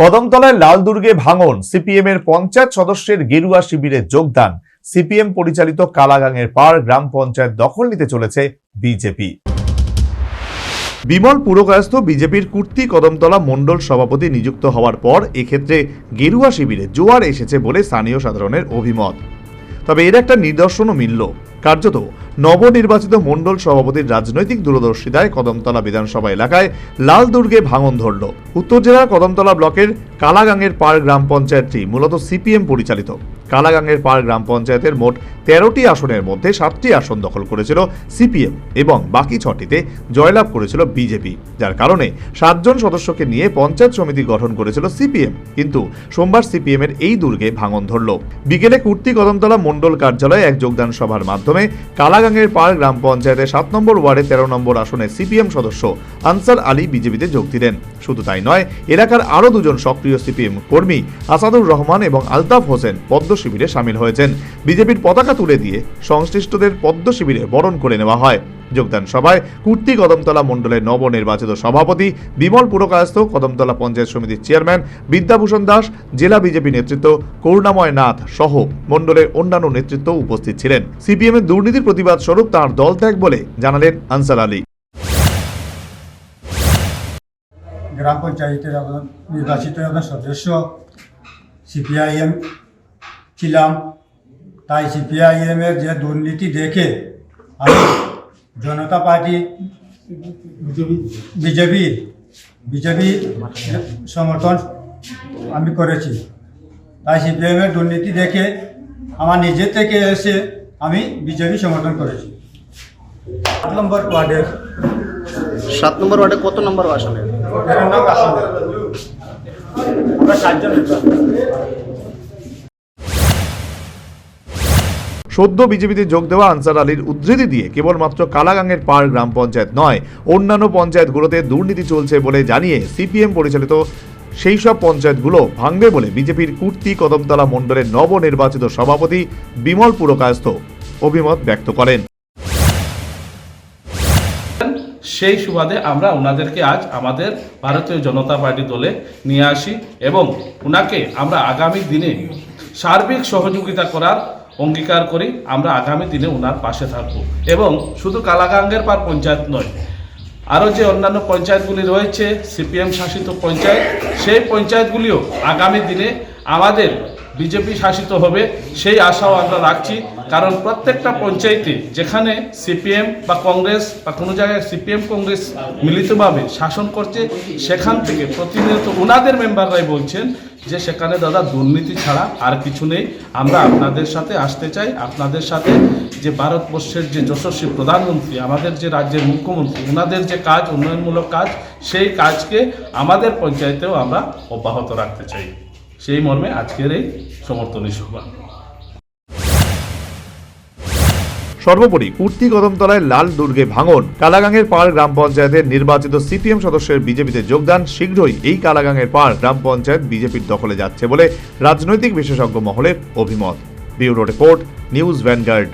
কদমতলায় লাল দুর্গে ভাঙন সিপিএম এর পঞ্চায়েত সদস্যের গেরুয়া শিবিরে যোগদান। সিপিএম পরিচালিত কালাগাংয়ের পার গ্রাম পঞ্চায়েত দখল নিতে চলেছে বিজেপি। বিমল পুরকায়স্থ বিজেপির কুর্তি কদমতলা মণ্ডল সভাপতি নিযুক্ত হওয়ার পর এক্ষেত্রে গেরুয়া শিবিরে জোয়ার এসেছে বলে স্থানীয় সাধারণের অভিমত। তবে এর একটা নিদর্শনও মিলল। কার্যত নবনির্বাচিত মণ্ডল সভাপতির রাজনৈতিক দূরদর্শিতায় কদমতলা বিধানসভা এলাকায় লাল দুর্গে ভাঙন ধরল। উত্তর জেলার কদমতলা ব্লকের কালাগাঙের পাড় গ্রাম পঞ্চায়েতটি মূলত সিপিএম পরিচালিত। কালাগাংয়ের পাড় গ্রাম পঞ্চায়েতের মোট তেরোটি আসনের মধ্যে সাতটি আসন দখল করেছিল সিপিএম এবং বাকি ছটিতে জয়লাভ করেছিল বিজেপি, যার কারণে সাতজন সদস্যকে নিয়ে পঞ্চায়েত সমিতি গঠন করেছিল সিপিএম। কিন্তু সোমবার সিপিএম এর এই দুর্গে ভাঙন ধরল। বিকেলে কুর্তি কদমতলা মণ্ডল কার্যালয়ে এক যোগদান সভার মাধ্যমে কালাগাংয়ের পাড় গ্রাম পঞ্চায়েতের সাত নম্বর ওয়ার্ডে তেরো নম্বর আসনে সিপিএম সদস্য আনসার আলী বিজেপিতে যোগ দিলেন। শুধু তাই নয়, এলাকার আরও দুজন সক্রিয় সিপিএম কর্মী আসাদুর রহমান এবং আলতাফ হোসেন পদ্ম শিবিরে সামিল হয়েছেন। বিজেপির পতাকা তুলে দিয়ে সংশ্লিষ্টদের পদ্ম শিবিরে বরণ করে নেওয়া হয়। যোগদান সভায় কুর্তি কদমতলা মণ্ডলের নবনির্বাচিত সভাপতি বিমল পুরকায়স্থ, কদমতলা পঞ্চায়েত সমিতির চেয়ারম্যান বিদ্যাভূষণ দাস, জেলা বিজেপি নেতৃত্ব করুণাময় নাথ সহ মণ্ডলের অন্যান্য নেতৃত্ব উপস্থিত ছিলেন। সিপিএম এর দুর্নীতির প্রতিবাদ স্বরূপ তাঁর দল ত্যাগ বলে জানালেন আনসার আলী। গ্রাম পঞ্চায়েতের নির্বাচিত সদস্য, সিপিআইএম ছিলাম তাই সিপিআইএমের যে দুর্নীতি দেখে আমি জনতা পার্টি বিজেপি বিজেপি সমর্থন আমি করেছি। তাই সিপিআইএমের দুর্নীতি দেখে আমার নিজের থেকে এসে আমি বিজেপি সমর্থন করেছি। সাত নম্বর ওয়ার্ডের সাত নম্বর ওয়ার্ডে কত নম্বর আসনে? তেরো নং আসনে আমরা সাতজন। সদ্য বিজেপিতে যোগ দেওয়া আনসার আলীর উদ্ধৃতি দিয়ে কেবলমাত্র কালাগাঙের পাড় গ্রাম পঞ্চায়েত নয়, অন্যান্য পঞ্চায়েতগুলোতে দুর্নীতি চলছে বলে জানিয়ে সিপিএম পরিচালিত সেই সব পঞ্চায়েতগুলো ভাঙবে বলে বিজেপির কুর্তি কদমতলা মণ্ডলের নবনির্বাচিত সভাপতি বিমল পুরকায়স্থ অভিমত ব্যক্ত করেন। সেই সুবাদে আমরা ওনাদেরকে আজ আমাদের ভারতীয় জনতা পার্টি দলে নিয়ে আসি এবং ওনাকে আমরা আগামী দিনে সার্বিক সহযোগিতা করার অঙ্গীকার করি, আমরা আগামী দিনে ওনার পাশে থাকব। এবং শুধু কালাগাঙ্গের পার পঞ্চায়েত নয়, আরও যে অন্যান্য পঞ্চায়েতগুলি রয়েছে, সিপিএম শাসিত পঞ্চায়েত, সেই পঞ্চায়েতগুলিও আগামী দিনে আমাদের বিজেপি শাসিত হবে, সেই আশাও আমরা রাখছি। কারণ প্রত্যেকটা পঞ্চায়েতে যেখানে সিপিএম বা কংগ্রেস বা কোনো জায়গায় সিপিএম, কংগ্রেস মিলিতভাবে শাসন করছে, সেখান থেকে প্রতিনিয়ত ওনাদের মেম্বাররাই বলছেন যে সেখানে দাদা দুর্নীতি ছাড়া আর কিছু নেই। আমরা আপনাদের সাথে আসতে চাই। আপনাদের সাথে যে ভারতবর্ষের যে যশস্বী প্রধানমন্ত্রী, আমাদের যে রাজ্যের মুখ্যমন্ত্রী ওনাদের যে কাজ, উন্নয়নমূলক কাজ, সেই কাজকে আমাদের পঞ্চায়েতেও আমরা অব্যাহত রাখতে চাই। সেই মর্মে আজকের এই সমর্থনী সভা। সর্বোপরি কুর্তি কদমতলায় লাল দুর্গে ভাঙন। কালাগাঙের পাড় গ্রাম পঞ্চায়েতের নির্বাচিত সিপিএম সদস্যের বিজেপিতে যোগদান, শীঘ্রই এই কালাগাঙের পাড় গ্রাম পঞ্চায়েত বিজেপির দখলে যাচ্ছে বলে রাজনৈতিক বিশেষজ্ঞ মহলের অভিমত। Bureau report, news Vanguard.